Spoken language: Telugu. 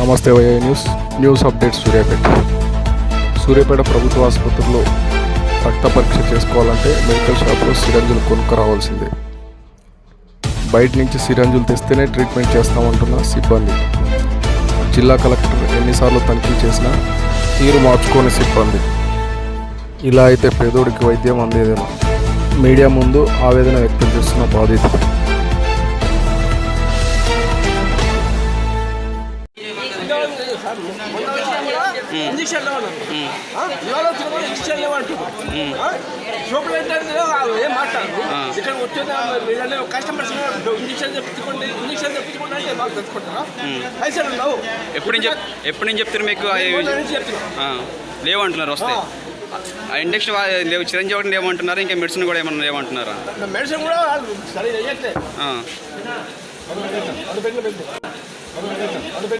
నమస్తే YI news. News update Suryapet. Suryapet ప్రభుత్వ ఆసుపత్రిలో రక్త పరీక్ష చేసుకోవాలంటే మెడికల్ షాప్లో సిరంజులు కొనుక్కరావాల్సిందే. బయట నుంచి సిరంజులు తెస్తేనే ట్రీట్మెంట్ చేస్తామంటున్న సిబ్బంది. జిల్లా కలెక్టర్ ఎన్నిసార్లు తనిఖీ చేసినా తీరు మార్చుకోని సిబ్బంది. ఇలా అయితే పేదోడికి వైద్యం అందేదేమో. మీడియా ముందు ఆవేదన వ్యక్తం చేస్తున్న బాధితుడు. ఇంజక్షన్ ఇంజక్షన్ లేవంటారు షోపులు ఏంటంటే ఏం మాట్లాడదు ఇక్కడ వచ్చేది కస్టమర్స్ ఇంజక్షన్ తెప్పించుకోండి ఇంజక్షన్ తెప్పించుకోండి అంటే మాకు తెచ్చుకుంటారా పైసలు ఉండవు ఎప్పుడు నుంచి చెప్ ఎప్పుడు నుంచి చెప్తారు మీకు లేవంటున్నారు వస్తే. ఇండక్షన్ లేవు చిరంజీవి ఒకటి లేవంటున్నారు ఇంకా మెడిసిన్ కూడా ఏమన్నా లేవంటున్నారా? మెడిసిన్ కూడా సరే